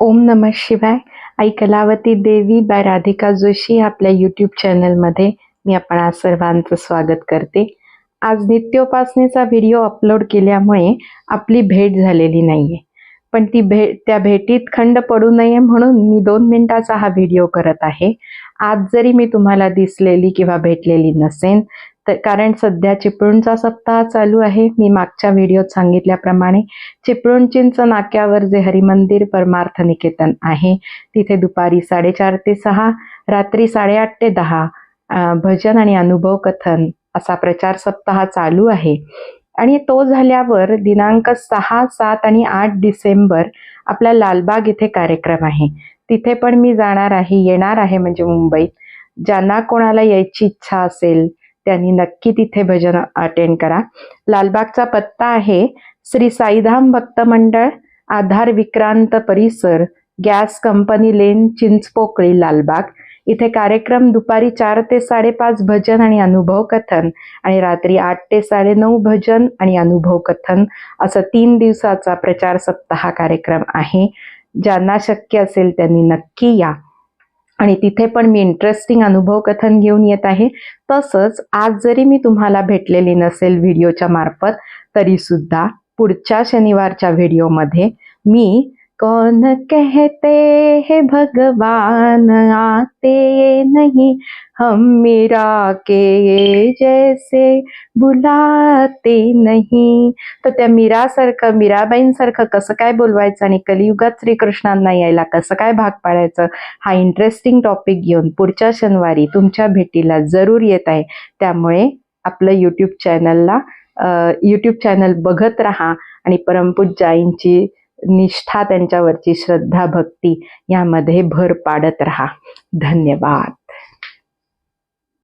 ओम नम शिवाय. आई कलावती देवी बाय राधिका जोशी आपल्या यूट्यूब चॅनलमध्ये मी आपणा सर्वांचं स्वागत करते. आज नित्योपासनेचा व्हिडिओ अपलोड केल्यामुळे आपली भेट झालेली नाहीये. पण ती भेट त्या भेटीत खंड पडू नये म्हणून मी दोन मिनिटाचा हा व्हिडिओ करत आहे. आज जरी मी तुम्हाला दिसलेली किंवा भेटलेली नसेन तर कारण सध्या चिपळूणचा सप्ताह चालू आहे. मी मागच्या व्हिडिओत सांगितल्याप्रमाणे चिपळूण चिंच नाक्यावर जे हरिमंदिर परमार्थ निकेतन आहे तिथे दुपारी साडेचार ते सहा रात्री साडेआठ ते दहा भजन आणि अनुभव कथन असा प्रचार सप्ताह चालू आहे. आणि तो झाल्यावर दिनांक सहा सात आणि आठ डिसेंबर आपला लालबाग इथे कार्यक्रम आहे. तिथे पण मी जाणार आहे येणार आहे म्हणजे मुंबईत. ज्यांना कोणाला यायची इच्छा असेल त्यांनी नक्की तिथे भजन अटेंड करा. लालबागचा पत्ता आहे श्री साईधाम भक्त मंडळ आधार विक्रांत परिसर gas company lane Chinchpokli Lalbaug. इथे कार्यक्रम दुपारी चार ते साडेपाच भजन आणि अनुभव कथन आणि रात्री आठ ते साडेनऊ भजन आणि अनुभव कथन. असं तीन दिवसाचा प्रचार सप्ताह कार्यक्रम आहे. ज्यांना शक्य असेल त्यांनी नक्की या. आणि तिथे पण मी इंटरेस्टिंग अनुभव कथन घेऊन येत आहे. तसंच आज जरी मी तुम्हाला भेटलेली नसेल व्हिडिओच्या मार्फत तरीसुद्धा पुढच्या शनिवारच्या व्हिडिओमध्ये मी कौन कहते हैं भगवान? आते नहीं हम मीरा के जैसे बुलाते नहीं। तर त्या मीरासारखं मीराबाईंसारखं कसं काय बोलवायचं आणि कलियुगात श्रीकृष्णांना यायला कसं काय भाग पाडायचं हा इंटरेस्टिंग टॉपिक घेऊन पुढच्या शनिवारी तुमच्या भेटीला जरूर येत आहे. त्यामुळे आपलं यूट्यूब चॅनलला यूट्यूब चॅनल बघत राहा आणि परमपूज आईंची निष्ठा त्यांच्यावरची श्रद्धा भक्ती यामध्ये भर पाडत राहा. धन्यवाद.